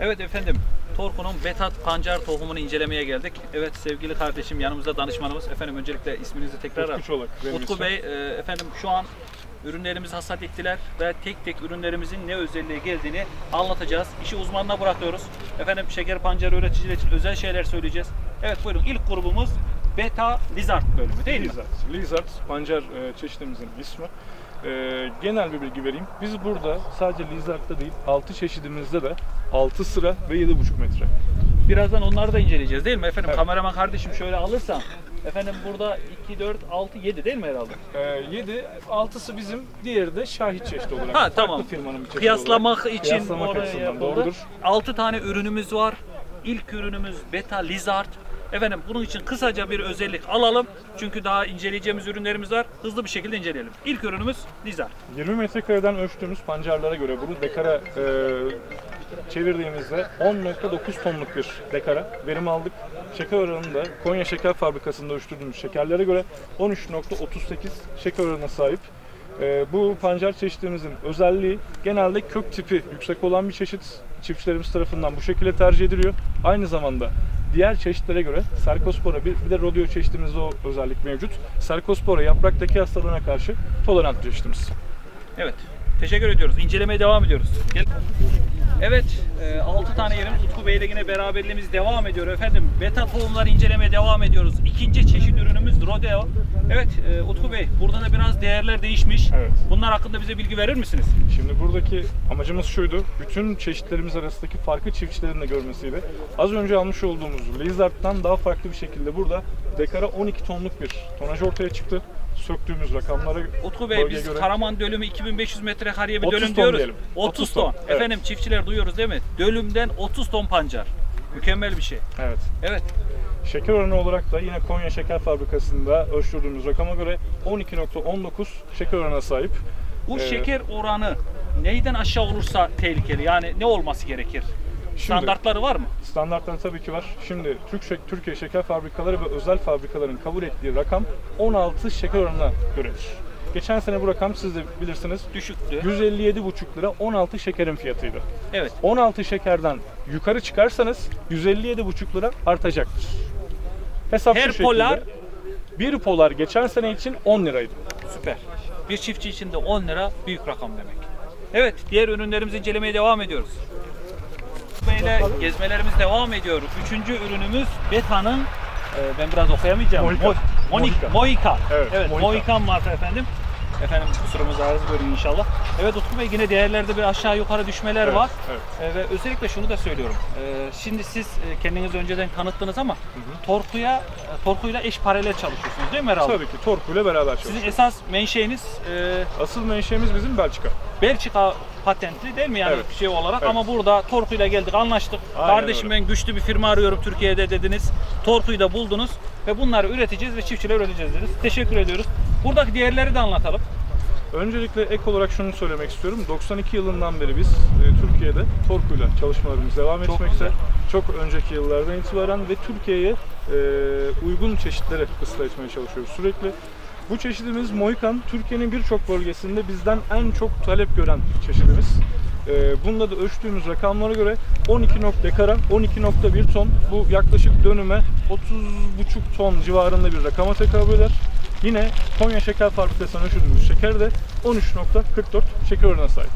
Evet efendim, Torku'nun Betat Pancar tohumunu incelemeye geldik. Evet sevgili kardeşim yanımızda danışmanımız. Efendim öncelikle isminizi tekrar Utku al. Çolak Utku. Bey, e, efendim şu an ürünlerimizi hasat ettiler ve tek tek ürünlerimizin ne özelliğe geldiğini anlatacağız. İşi uzmanına bırakıyoruz. Efendim şeker pancarı üreticiler için özel şeyler söyleyeceğiz. Evet buyurun ilk grubumuz Beta Lizard bölümü değil mi? Lizard. Lizard pancar e, çeşidimizin ismi. E, genel bir bilgi vereyim. Biz burada sadece Lizard'da değil 6 çeşidimizde de 6 sıra ve 7,5 metre. Birazdan onları da inceleyeceğiz değil mi efendim? Evet. Kameraman kardeşim şöyle alırsan. Efendim burada 2, 4, 6, 7 değil mi herhalde? E, 7, 6'sı bizim, diğeri de şahit çeşidi olarak. Ha Farklı tamam. firmanın bir Kıyaslamak olarak. için Kıyaslamak oraya yapıldı. doğrudur. 6 tane ürünümüz var. İlk ürünümüz Beta Lizard. Efendim bunun için kısaca bir özellik alalım. Çünkü daha inceleyeceğimiz ürünlerimiz var. Hızlı bir şekilde inceleyelim. İlk ürünümüz Lizard. 20 metrekareden ölçtüğümüz pancarlara göre bunu dekara e, çevirdiğimizde 10.9 tonluk bir dekara verim aldık. Şeker oranında Konya Şeker Fabrikası'nda ölçtürdüğümüz şekerlere göre 13.38 şeker oranına sahip. E, bu pancar çeşitimizin özelliği genelde kök tipi yüksek olan bir çeşit. Çiftçilerimiz tarafından bu şekilde tercih ediliyor. Aynı zamanda diğer çeşitlere göre Sarkospora bir, bir de rodeo çeşitimizde o özellik mevcut. Sarkospora yapraktaki hastalığına karşı tolerant çeşitimiz. Evet. Teşekkür ediyoruz. İncelemeye devam ediyoruz. Gel. Evet, 6 tane yerimiz Utku Bey ile yine beraberliğimiz devam ediyor efendim. Beta tohumları incelemeye devam ediyoruz. İkinci çeşit ürünümüz Rodeo. Evet, e, Utku Bey, burada da biraz değerler değişmiş. Evet. Bunlar hakkında bize bilgi verir misiniz? Şimdi buradaki amacımız şuydu. Bütün çeşitlerimiz arasındaki farkı çiftçilerin de görmesiydi. Az önce almış olduğumuz Lizard'dan daha farklı bir şekilde burada dekara 12 tonluk bir tonaj ortaya çıktı. Söktüğümüz rakamlara Utku Bey bölgeye biz göre Karaman dölümü 2500 metrekareye bir 30 dölüm ton diyoruz. diyelim. 30, 30 ton. ton, evet. Efendim çiftçiler duyuyoruz değil mi? Dölümden 30 ton pancar. Mükemmel bir şey. Evet. Evet. Şeker oranı olarak da yine Konya Şeker Fabrikası'nda ölçtürdüğümüz rakama göre 12.19 şeker oranına sahip. Bu Ee, şeker oranı neyden aşağı olursa tehlikeli? Yani ne olması gerekir? Standartları var mı? Standartları tabii ki var. Şimdi Türk Türkiye Şeker Fabrikaları ve özel fabrikaların kabul ettiği rakam 16 şeker oranına göredir. Geçen sene bu rakam siz de bilirsiniz Düşüktü. 157,5 lira 16 şekerin fiyatıydı. Evet. 16 şekerden yukarı çıkarsanız 157,5 lira artacaktır. Hesap Her şu şekilde. polar- bir polar geçen sene için 10 liraydı. Süper. Bir çiftçi için de 10 lira büyük rakam demek. Evet, diğer ürünlerimizi incelemeye devam ediyoruz. Böyle gezmelerimiz devam ediyor. Üçüncü ürünümüz Beta'nın e, ben biraz okuyamayacağım. Moika. Mo- Monik- Moika. Moika. Evet, evet Moika. Marka efendim. Efendim kusurumuz arız görün inşallah. Evet Utku Bey yine değerlerde bir aşağı yukarı düşmeler Evet, var. evet. E, ve özellikle şunu da söylüyorum. E, şimdi siz e, kendiniz önceden kanıttınız ama Torku'ya e, Torku'yla eş paralel çalışıyorsunuz değil mi herhalde? Tabii ki Torku ile beraber çalışıyoruz. Sizin esas menşeiniz e, Asıl menşeimiz bizim Belçika. Belçika patentli değil mi yani Evet. şey olarak Evet. ama burada Torku'yla geldik anlaştık. Aynen Kardeşim öyle. ben güçlü bir firma arıyorum Türkiye'de dediniz. Torku'yu da buldunuz ve bunları üreteceğiz ve çiftçilere üreteceğiz dediniz. Teşekkür ediyoruz. Buradaki diğerleri de anlatalım. Öncelikle ek olarak şunu söylemek istiyorum. 92 yılından beri biz e, Türkiye'de Torku'yla çalışmalarımız devam Çok etmekte. güzel. Çok önceki yıllardan itibaren ve Türkiye'ye e, uygun çeşitlere ıslah etmeye çalışıyoruz sürekli. Bu çeşidimiz Mohikan, Türkiye'nin birçok bölgesinde bizden en çok talep gören çeşidimiz. E, bunda da ölçtüğümüz rakamlara göre 12 nok dekara, 12.1 ton. Bu yaklaşık dönüme 30,5 ton civarında bir rakama tekabül eder. Yine Konya Şeker Fabrikası'ndan ölçtüğümüz şeker de 13.44 şeker oranına sahip.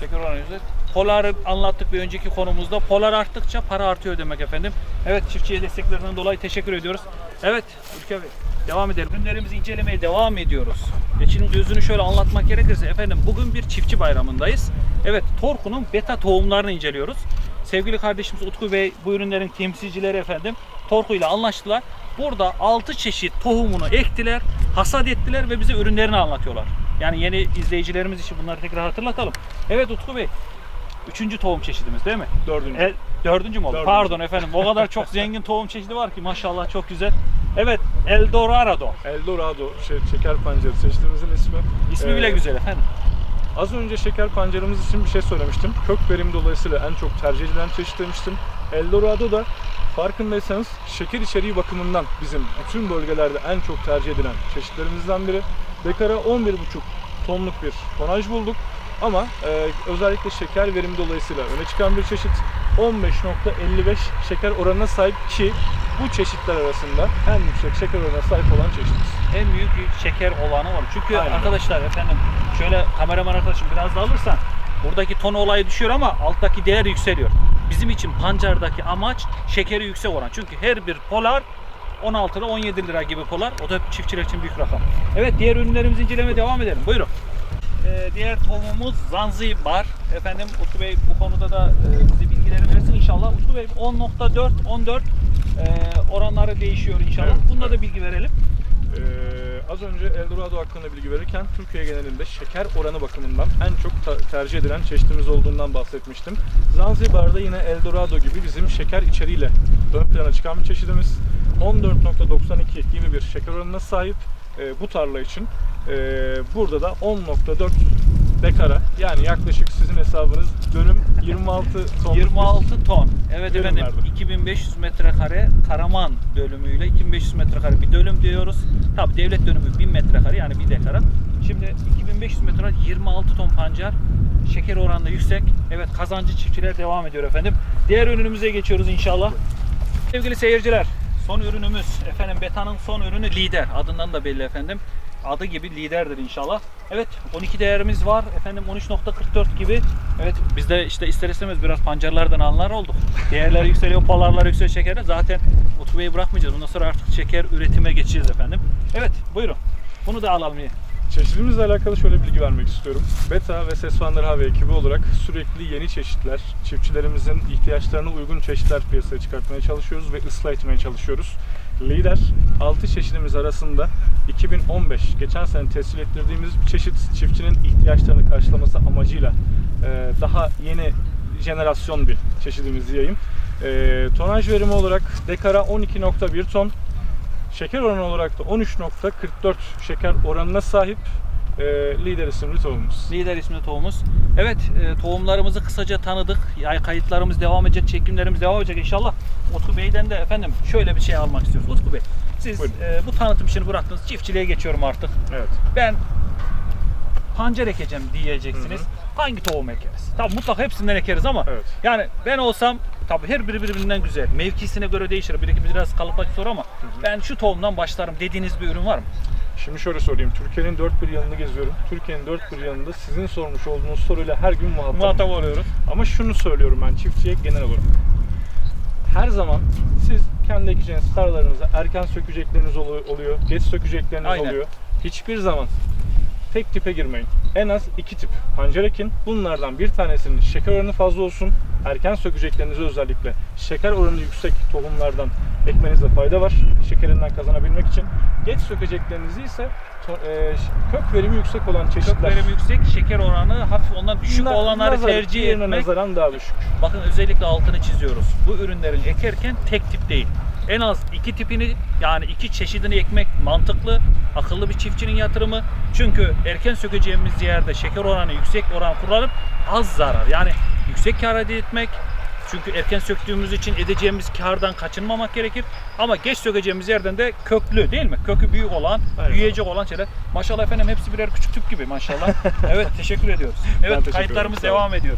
Şeker oranı yüzde. Polar'ı anlattık bir önceki konumuzda. Polar arttıkça para artıyor demek efendim. Evet çiftçiye desteklerinden dolayı teşekkür ediyoruz. Evet Ülke Bey devam edelim. Ürünlerimizi incelemeye devam ediyoruz. Geçinin özünü şöyle anlatmak gerekirse efendim bugün bir çiftçi bayramındayız. Evet Torku'nun beta tohumlarını inceliyoruz. Sevgili kardeşimiz Utku Bey bu ürünlerin temsilcileri efendim Torku ile anlaştılar. Burada 6 çeşit tohumunu ektiler, hasat ettiler ve bize ürünlerini anlatıyorlar. Yani yeni izleyicilerimiz için bunları tekrar hatırlatalım. Evet Utku Bey, üçüncü tohum çeşidimiz değil mi? Dördüncü. El, dördüncü mü oldu? Dördüncü. Pardon efendim. O kadar çok zengin tohum çeşidi var ki maşallah çok güzel. Evet, Eldorado. Eldorado şey, şeker pancarı çeşidimizin ismi. İsmi bile Ee, güzel efendim. Az önce şeker pancarımız için bir şey söylemiştim. Kök verimi dolayısıyla en çok tercih edilen çeşit demiştim. Eldorado da farkındaysanız şeker içeriği bakımından bizim bütün bölgelerde en çok tercih edilen çeşitlerimizden biri. Dekara 11,5 tonluk bir tonaj bulduk. Ama e, özellikle şeker verimi dolayısıyla öne çıkan bir çeşit. 15.55 şeker oranına sahip ki bu çeşitler arasında en yüksek şeker oranına sahip olan çeşitiz. En büyük şeker olanı var. Çünkü Aynen. arkadaşlar efendim şöyle kameraman arkadaşım biraz da alırsan buradaki ton olayı düşüyor ama alttaki değer yükseliyor. Bizim için pancardaki amaç şekeri yüksek olan. Çünkü her bir polar 16 lira 17 lira gibi polar. O da çiftçiler için büyük rakam. Evet diğer ürünlerimizi incelemeye devam edelim. Buyurun. Ee, diğer tohumumuz Zanzibar. Efendim Utku Bey bu konuda da e, bize bilgileri versin inşallah. Utku Bey 10.4 14 e, oranları değişiyor inşallah. Evet, Bunda evet. da bilgi verelim. Ee, az önce Eldorado hakkında bilgi verirken Türkiye genelinde şeker oranı bakımından en çok tercih edilen çeşitimiz olduğundan bahsetmiştim. Zanzibar'da yine Eldorado gibi bizim şeker içeriğiyle ön plana çıkan bir çeşidimiz. 14.92 gibi bir şeker oranına sahip Ee, bu tarla için. Ee, burada da 10.4 dekara yani yaklaşık sizin hesabınız dönüm 26 ton. 26 ton. Evet Dönüm efendim verdi. 2500 metrekare Karaman bölümüyle 2500 metrekare bir dönüm diyoruz. Tabi devlet dönümü 1000 metrekare yani bir dekara. Şimdi 2500 metrekare 26 ton pancar. Şeker oranı yüksek. Evet kazancı çiftçiler devam ediyor efendim. Diğer ürünümüze geçiyoruz inşallah. Sevgili seyirciler son ürünümüz efendim Beta'nın son ürünü lider. Adından da belli efendim. Adı gibi liderdir inşallah. Evet 12 değerimiz var. Efendim 13.44 gibi. Evet biz de işte ister istemez biraz pancarlardan anlar olduk. Değerler yükseliyor, polarlar yükseliyor şekerde. Zaten Utku bırakmayacağız. Bundan sonra artık şeker üretime geçeceğiz efendim. Evet buyurun. Bunu da alalım. Çeşidimizle alakalı şöyle bilgi vermek istiyorum. Beta ve Sesvanlar Hava ekibi olarak sürekli yeni çeşitler, çiftçilerimizin ihtiyaçlarına uygun çeşitler piyasaya çıkartmaya çalışıyoruz ve ıslah etmeye çalışıyoruz. Lider 6 çeşidimiz arasında 2015 geçen sene tescil ettirdiğimiz bir çeşit çiftçinin ihtiyaçlarını karşılaması amacıyla e, daha yeni jenerasyon bir çeşidimiz diyeyim. E, tonaj verimi olarak dekara 12.1 ton, Şeker oranı olarak da 13.44 şeker oranına sahip e, lider isimli tohumumuz. Lider ismli tohumumuz. Evet e, tohumlarımızı kısaca tanıdık. Yani kayıtlarımız devam edecek, çekimlerimiz devam edecek inşallah. Utku Bey'den de efendim şöyle bir şey almak istiyoruz. Utku Bey siz Buyurun. e, bu tanıtım işini bıraktınız. Çiftçiliğe geçiyorum artık. Evet. Ben pancar ekeceğim diyeceksiniz. Hı Hangi tohum ekeriz? Tabii mutlaka hepsinden ekeriz ama Evet. yani ben olsam tabii her biri birbirinden güzel. Mevkisine göre değişir. Bir iki biraz kalıplaşı soru ama ben şu tohumdan başlarım dediğiniz bir ürün var mı? Şimdi şöyle sorayım. Türkiye'nin dört bir yanını geziyorum. Türkiye'nin dört bir yanında sizin sormuş olduğunuz soruyla her gün muhatap. Muhatap oluyoruz. Ama şunu söylüyorum ben çiftçiye genel olarak. Her zaman siz kendi ekeceğiniz tarlalarınıza erken sökecekleriniz olu- oluyor, geç sökecekleriniz Aynen. oluyor. Hiçbir zaman tek tipe girmeyin. En az iki tip pancar ekin. Bunlardan bir tanesinin şeker oranı fazla olsun. Erken sökeceklerinizi özellikle şeker oranı yüksek tohumlardan ekmenizde fayda var. Şekerinden kazanabilmek için. Geç sökeceklerinizi ise e, kök verimi yüksek olan çeşitler. Kök verimi yüksek, şeker oranı hafif ondan düşük Na- olanları nazar- tercih etmek. nazaran daha düşük. Bakın özellikle altını çiziyoruz. Bu ürünlerin ekerken tek tip değil. En az iki tipini yani iki çeşidini ekmek mantıklı, akıllı bir çiftçinin yatırımı. Çünkü erken sökeceğimiz yerde şeker oranı yüksek oran kullanıp az zarar. Yani yüksek kar elde etmek. Çünkü erken söktüğümüz için edeceğimiz kardan kaçınmamak gerekir. Ama geç sökeceğimiz yerden de köklü değil mi? Kökü büyük olan, Aynen. büyüyecek olan şeyler. Maşallah efendim hepsi birer küçük tüp gibi maşallah. evet teşekkür ediyoruz. Evet teşekkür kayıtlarımız devam ediyor.